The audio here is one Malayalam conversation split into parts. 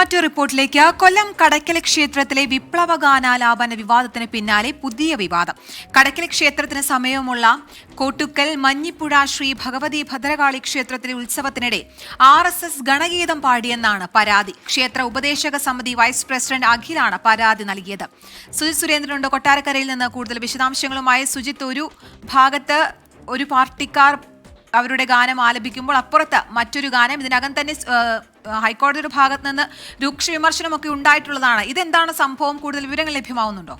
മറ്റൊരു റിപ്പോർട്ടിലേക്ക് കൊല്ലം കടക്കല ക്ഷേത്രത്തിലെ വിപ്ലവ ഗാനാലാപന വിവാദത്തിന് പിന്നാലെ പുതിയ വിവാദം. കടക്കല ക്ഷേത്രത്തിന് സമയമുള്ള കോട്ടുക്കൽ മഞ്ഞിപ്പുഴ ശ്രീ ഭഗവതി ഭദ്രകാളി ക്ഷേത്രത്തിലെ ഉത്സവത്തിനിടെ ആർ എസ് എസ് ഗണഗീതം പാടിയെന്നാണ് പരാതി. ക്ഷേത്ര ഉപദേശക സമിതി വൈസ് പ്രസിഡന്റ് അഖിലാണ് പരാതി നൽകിയത്. സുജിത് സുരേന്ദ്രനുണ്ട് കൊട്ടാരക്കരയിൽ നിന്ന് കൂടുതൽ വിശദാംശങ്ങളുമായി സുജിത്ത് ഒരു ഭാഗത്ത് ഒരു പാർട്ടിക്കാർ അവരുടെ ഗാനം ആലപിക്കുമ്പോൾ അപ്പുറത്ത് മറ്റൊരു ഗാനം ഇതിനകം തന്നെ ഹൈക്കോടതിയുടെ ഭാഗത്ത് നിന്ന് രൂക്ഷ വിമർശനമൊക്കെ ഉണ്ടായിട്ടുള്ളതാണ്. ഇതെന്താണ് സംഭവം? കൂടുതൽ വിവരങ്ങൾ ലഭ്യമാവുന്നുണ്ടോ?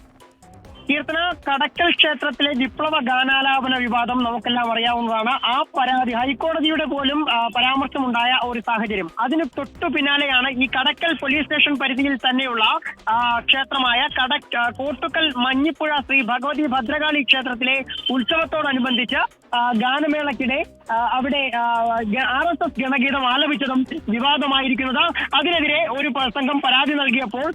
കീർത്തന കടക്കൽ ക്ഷേത്രത്തിലെ വിപ്ലവ ഗാനാലാപന വിവാദം നമുക്കെല്ലാം അറിയാവുന്നതാണ്. ആ പരാതി ഹൈക്കോടതിയുടെ പോലും പരാമർശമുണ്ടായ ഒരു സാഹചര്യം. അതിന് തൊട്ടു പിന്നാലെയാണ് ഈ കടക്കൽ പോലീസ് സ്റ്റേഷൻ പരിധിയിൽ തന്നെയുള്ള ക്ഷേത്രമായ കടക് കോട്ടുക്കൽ മഞ്ഞിപ്പുഴ ശ്രീ ഭഗവതി ഭദ്രകാളി ക്ഷേത്രത്തിലെ ഉത്സവത്തോടനുബന്ധിച്ച് ആ, അവിടെ ആർ എസ് എസ് ഗണഗീതം ആലപിച്ചതും വിവാദമായിരിക്കുന്നത്. അതിനെതിരെ ഒരു സംഘം പരാതി നൽകിയപ്പോൾ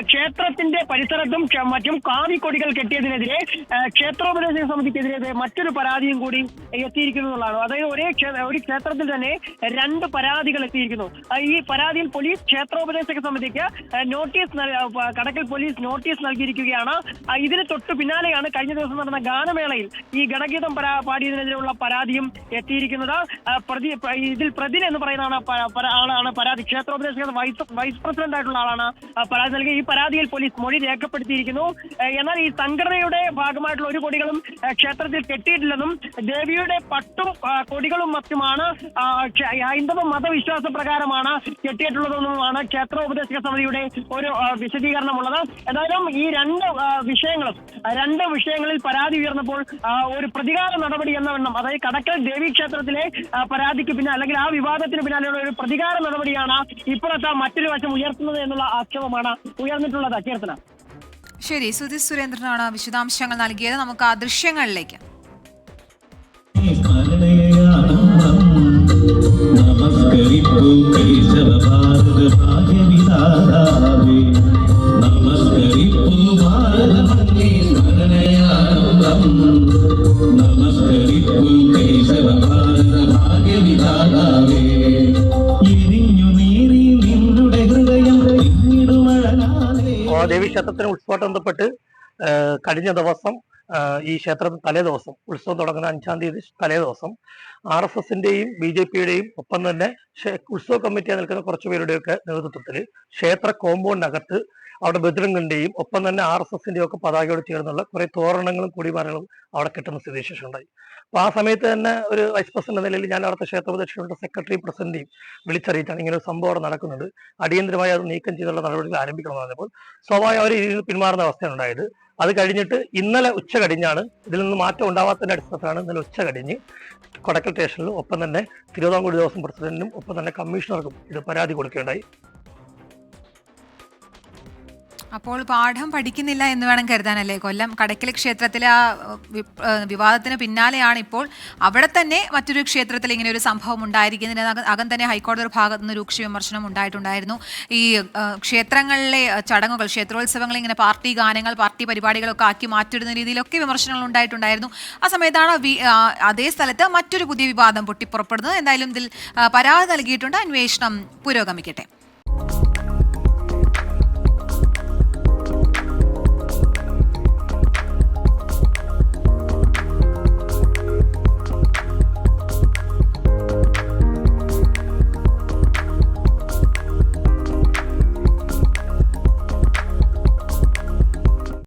ക്ഷേത്രത്തിന്റെ പരിസരത്തും മറ്റും കാവിക്കൊടികൾ കെട്ടിയതിനെതിരെ ക്ഷേത്രോപദേശ ക്ഷേത്രോപദേശക സമിതിക്കെതിരെ മറ്റൊരു പരാതിയും കൂടി എത്തിയിരിക്കുന്നതാണ് അതായത് ഒരേ ഒരു ക്ഷേത്രത്തിൽ തന്നെ രണ്ട് പരാതികൾ എത്തിയിരിക്കുന്നു. ഈ പരാതിയിൽ പോലീസ് ക്ഷേത്രോപദേശക സമിതിക്ക് നോട്ടീസ് കടക്കൽ പോലീസ് നോട്ടീസ് നൽകിയിരിക്കുകയാണ്. ഇതിന് തൊട്ടു പിന്നാലെയാണ് കഴിഞ്ഞ ദിവസം നടന്ന ഗാനമേളയിൽ ഈ ഗണഗീതം പരാ- പാടിയതിനെതിരെയുള്ള പരാതിയും എത്തിയിരിക്കുന്നത്. പ്രതി ഇതിൽ പ്രതിൻ എന്ന് പറയുന്നതാണ് ആളാണ് പരാതി. ക്ഷേത്രോപദേശക വൈസ് വൈസ് പ്രസിഡന്റ് ആയിട്ടുള്ള ആളാണ് പരാതി നൽകി ഈ പരാതിയിൽ പോലീസ് മൊഴി രേഖപ്പെടുത്തിയിരിക്കുന്നു. എന്നാൽ ഈ സംഘടനയുടെ ഭാഗമായിട്ടുള്ള ഒരു കൊടികളും ക്ഷേത്രത്തിൽ കെട്ടിയിട്ടില്ലെന്നും ദേവിയുടെ പട്ടും കൊടികളും മറ്റുമാണ് ഹൈന്ദവ മതവിശ്വാസ പ്രകാരമാണ് കെട്ടിയിട്ടുള്ളതെന്നുമാണ് ക്ഷേത്രോപദേശക സമിതിയുടെ ഒരു വിശദീകരണമുള്ളത്. എന്തായാലും ഈ രണ്ട് വിഷയങ്ങളും രണ്ട് വിഷയങ്ങളിൽ പരാതി ഉയർന്നപ്പോൾ ഒരു പ്രതികാര നടപടി എന്ന വണ്ണം അതായത് കടക്കൽ ദേവി ക്ഷേത്രത്തിലെ പരാതിക്ക് പിന്നാലെ അല്ലെങ്കിൽ ആ വിവാദത്തിന് പിന്നാലെയുള്ള ഒരു പ്രതികാര നടപടിയാണ് ഇപ്പോഴത്തെ മറ്റൊരു വശം ഉയർത്തുന്നത് എന്നുള്ള ആക്ഷേപമാണ് ഉയർന്നിട്ടുള്ളത്. കീർത്തന. ശരി സുധി സുരേന്ദ്രനാണ് വിശദാംശങ്ങൾ നൽകിയത്. നമുക്ക് ആ ദൃശ്യങ്ങളിലേക്ക്. നമസ്കരിപ്പു ആ ദേവീക്ഷേത്രത്തിന് ഉത്സവമായിട്ട് ബന്ധപ്പെട്ട് കഴിഞ്ഞ ദിവസം ഈ ക്ഷേത്രം തലേ ദിവസം ഉത്സവം തുടങ്ങുന്ന അഞ്ചാം തീയതി തലേ ദിവസം ആർ എസ് എസിന്റെയും ബി ജെ പിയുടെയും ഒപ്പം തന്നെ ഉത്സവ കമ്മിറ്റിയായി നിൽക്കുന്ന കുറച്ചു പേരുടെയൊക്കെ നേതൃത്വത്തിൽ ക്ഷേത്ര കോമ്പൗണ്ടിനകത്ത് അവിടെ ബദ്രംഗന്റെയും ഒപ്പം തന്നെ ആർ എസ് എസിന്റെയും ഒക്കെ പതാകയോട് ചേർന്നുള്ള കുറെ തോരണങ്ങളും കൊടിമരങ്ങളും അവിടെ കിട്ടുന്ന സ്ഥിതിവിശേഷം ഉണ്ടായി. അപ്പൊ ആ സമയത്ത് തന്നെ ഒരു വൈസ് പ്രസിഡന്റ് എന്ന നിലയിൽ ഞാൻ അവിടുത്തെ ക്ഷേത്രപ്രദക്ഷിണയുടെ സെക്രട്ടറി പ്രസിഡന്റെയും വിളിച്ചറിയിച്ചാണ് ഇങ്ങനെ ഒരു സംഭവം അവിടെ നടക്കുന്നത്. അടിയന്തരമായി അത് നീക്കം ചെയ്തുള്ള നടപടികൾ ആരംഭിക്കണമെന്ന് പറഞ്ഞപ്പോൾ സ്വാഭാവിക അവർ പിന്മാറുന്ന അവസ്ഥയാണ് ഉണ്ടായത്. അത് കഴിഞ്ഞിട്ട് ഇന്നലെ ഉച്ച കഴിഞ്ഞാണ് ഇതിൽ നിന്ന് മാറ്റം ഉണ്ടാവാത്തതിന്റെ അടിസ്ഥാനത്തിലാണ് ഇന്നലെ ഉച്ച കഴിഞ്ഞ് കൊടക്കൽ സ്റ്റേഷനിലും ഒപ്പം തന്നെ തിരുവിതാംകൂർ ദേവസ്വം പ്രസിഡന്റിനും ഒപ്പം തന്നെ കമ്മീഷണർക്കും ഇത് പരാതി കൊടുക്കുകയുണ്ടായി അപ്പോൾ പാഠം പഠിക്കുന്നില്ല എന്ന് വേണം കരുതാനല്ലേ? കൊല്ലം കടക്കൽ ക്ഷേത്രത്തിലെ ആ വിവാദത്തിന് പിന്നാലെയാണ് ഇപ്പോൾ അവിടെ തന്നെ മറ്റൊരു ക്ഷേത്രത്തിൽ ഇങ്ങനെ ഒരു സംഭവം ഉണ്ടായിരിക്കുന്നതിന് അകം തന്നെ ഹൈക്കോടതി ഭാഗത്തു നിന്ന് രൂക്ഷ വിമർശനം ഉണ്ടായിട്ടുണ്ടായിരുന്നു. ഈ ക്ഷേത്രങ്ങളിലെ ചടങ്ങുകൾ ക്ഷേത്രോത്സവങ്ങൾ ഇങ്ങനെ പാർട്ടി ഗാനങ്ങൾ പാർട്ടി പരിപാടികളൊക്കെ ആക്കി മാറ്റിടുന്ന രീതിയിലൊക്കെ വിമർശനങ്ങൾ ഉണ്ടായിട്ടുണ്ടായിരുന്നു. ആ സമയത്താണ് അതേ സ്ഥലത്ത് മറ്റൊരു പുതിയ വിവാദം പൊട്ടിപ്പുറപ്പെടുന്നത്. എന്തായാലും ഇതിൽ പരാതി നൽകിയിട്ടുണ്ട്. അന്വേഷണം പുരോഗമിക്കട്ടെ.